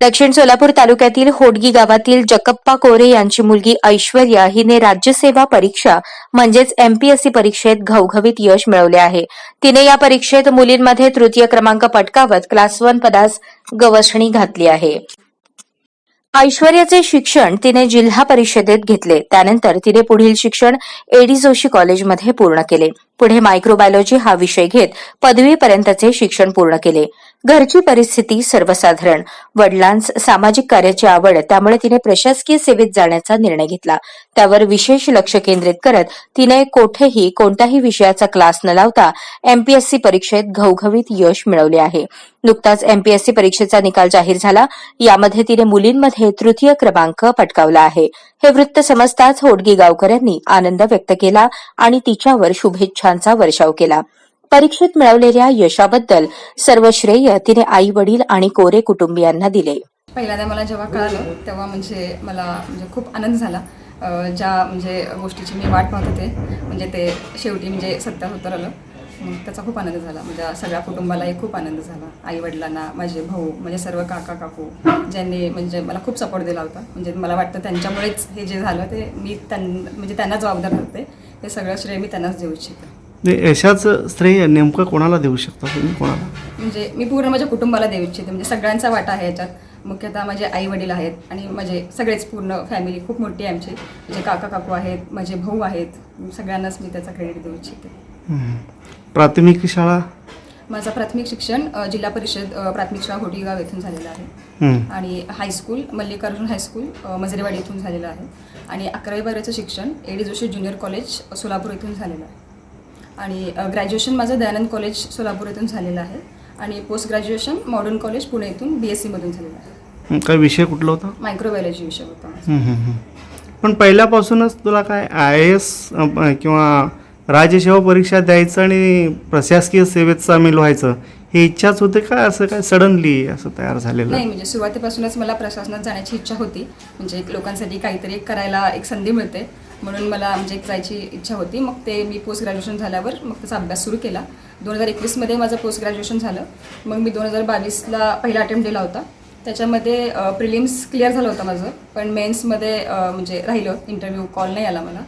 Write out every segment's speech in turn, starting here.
दक्षिण सोलापूर तालुक्यातील होडगी गावातील जकप्पा कोरे यांची मुलगी ऐश्वर्या हिने राज्यसेवा परीक्षा म्हणजेच एमपीएससी परीक्षेत घवघवीत यश मिळवले आहे. तिने या परीक्षेत मुलींमध्ये तृतीय क्रमांक पटकावत क्लास वन पदास गवसणी घातली आहे. ऐश्वर्याचे शिक्षण तिने जिल्हा परिषदेत घेतले. त्यानंतर तिने पुढील शिक्षण एडी जोशी कॉलेजमध्ये पूर्ण केले. पुढे मायक्रोबायोलॉजी हा विषय घेत पदवीपर्यंतचे शिक्षण पूर्ण केले. घरची परिस्थिती सर्वसाधारण. वडिलांस सामाजिक कार्याची आवड त्यामुळे तिने प्रशासकीय सेवेत जाण्याचा निर्णय घेतला. त्यावर विशेष लक्ष केंद्रित करत तिने कोठेही कोणत्याही विषयाचा क्लास न लावता एमपीएससी परीक्षेत घवघवीत यश मिळवले आहे. नुकताच एमपीएससी परीक्षेचा निकाल जाहीर झाला. यामध्ये तिने मुलींमध्ये तृतीय क्रमांक पटकावला आहे. हे वृत्त समजताच होडगी गावकऱ्यांनी आनंद व्यक्त केला आणि तिच्यावर शुभेच्छा वर्षांचा वर्षाव केला. परीक्षेत मिळवलेल्या यशाबद्दल सर्व श्रेय तिने आई वडील आणि कोरे कुटुंबियांना दिले. पहिल्यांदा मला जेव्हा कळालं तेव्हा म्हणजे मला म्हणजे खूप आनंद झाला. ज्या म्हणजे गोष्टीची मी वाट पाहत होते म्हणजे ते शेवटी म्हणजे सत्यात उतरलं त्याचा खूप आनंद झाला. म्हणजे सगळ्या कुटुंबालाही खूप आनंद झाला. आई वडिलांना माझे भाऊ म्हणजे सर्व काका काकू ज्यांनी म्हणजे मला खूप सपोर्ट दिला होता. म्हणजे मला वाटतं त्यांच्यामुळेच हे जे झालं ते मी त्यां म्हणजे त्यांना जबाबदार होते हे सगळं श्रेय मी त्यांनाच देऊ इच्छिते. यशाचं श्रेय नेमकं कोणाला देऊ शकता तुम्ही? कोणाला? म्हणजे मी पूर्ण माझ्या कुटुंबाला देऊ इच्छिते. म्हणजे सगळ्यांचा वाटा आहे याच्यात. मुख्यतः माझे आई वडील आहेत आणि माझे सगळेच पूर्ण फॅमिली खूप मोठी आहे आमची. म्हणजे काका काकू आहेत माझे भाऊ आहेत. सगळ्यांनाच मी त्याचा क्रेडिट देऊ इच्छिते. प्राथमिक शाळा? माझं प्राथमिक शिक्षण अ, जिल्हा परिषद अ, प्राथमिक शाळा होटीगाव येथून झालेलं आहे. हम्म. आणि high school Mallikarjun high school अ, मजरेवाडी इथून झालेलं आहे. आणि अकरावी बारावीचं शिक्षण A D Joshi junior college Solapur इथून झालेलं आहे. आणि ग्रॅज्युएशन माझं दयानंद कॉलेज सोलापूर इथून झालेलं आहे आणि post graduation modern college Pune इथून बी एस सीमधून झालेलं आहे. काय विषय कुठला होता मायक्रोबायोलॉजी विषय होता माझा. हम्म, हम्म, हम्म. पण पहिल्यापासूनच तुला काय आय ए एस किंवा राज्यसेवा परीक्षा द्यायचं आणि प्रशासकीय सेवेत सामील व्हायचं हे इच्छाच होते का असं काय सडनली असं तयार झालेलं नाही म्हणजे सुरुवातीपासूनच मला प्रशासनात जाण्याची इच्छा होती म्हणजे एक लोकांसाठी काहीतरी करायला एक संधी मिळते म्हणून मला म्हणजे एक जायची इच्छा होती. मग ते मी पोस्ट ग्रॅज्युएशन झाल्यावर मग त्याचा अभ्यास सुरू केला. दोन हजार एकवीसमध्ये माझं पोस्ट ग्रॅज्युएशन झालं. मग मी दोन हजार बावीसला पहिला अटेम्प्ट दिला होता. त्याच्यामध्ये प्रिलिम्स क्लिअर झालं होतं माझं. पण मेन्समध्ये म्हणजे राहिलं. इंटरव्ह्यू कॉल नाही आला मला.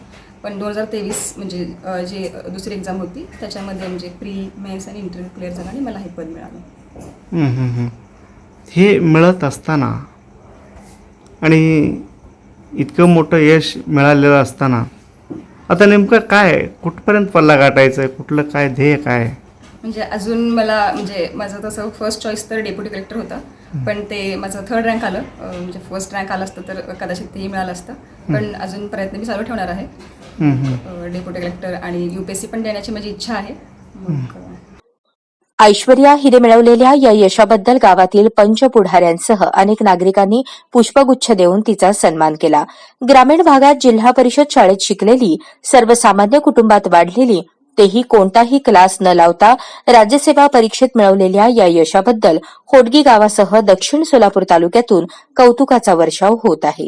पण दोन हजार तेवीस म्हणजे जी दुसरी एक्झाम होती त्याच्यामध्ये म्हणजे प्री मेन्स आणि इंटरव्ह्यू क्लिअर झाला आणि मला हे पद मिळालं. हे मिळत असताना आणि इतकं मोठं यश मिळालेलं असताना आता नेमकं काय कुठपर्यंत पल्ला गाठायचं आहे कुठलं काय ध्येय काय? आहे? म्हणजे अजून मला म्हणजे माझं तसं फर्स्ट चॉईस तर डेप्युटी कलेक्टर होता पण ते माझं थर्ड रँक आलं. म्हणजे फर्स्ट रँक आलं असतं तर कदाचित तेही मिळालं असतं. पण अजून प्रयत्न मी चालू ठेवणार आहे. डेप्युटी कलेक्टर आणि युपीएससी पण देण्याची माझी इच्छा आहे. मग ऐश्वर्या हिने मिळवलेल्या या यशाबद्दल गावातील पंच पुढाऱ्यांसह अनेक नागरिकांनी पुष्पगुच्छ देऊन तिचा सन्मान केला. ग्रामीण भागात जिल्हा परिषद शाळेत शिकलेली सर्वसामान्य कुटुंबात वाढलेली तेही कोणताही क्लास न लावता राज्यसेवा परीक्षेत मिळवलेल्या या यशाबद्दल होडगी गावासह दक्षिण सोलापूर तालुक्यातून कौतुकाचा वर्षाव होत आहे.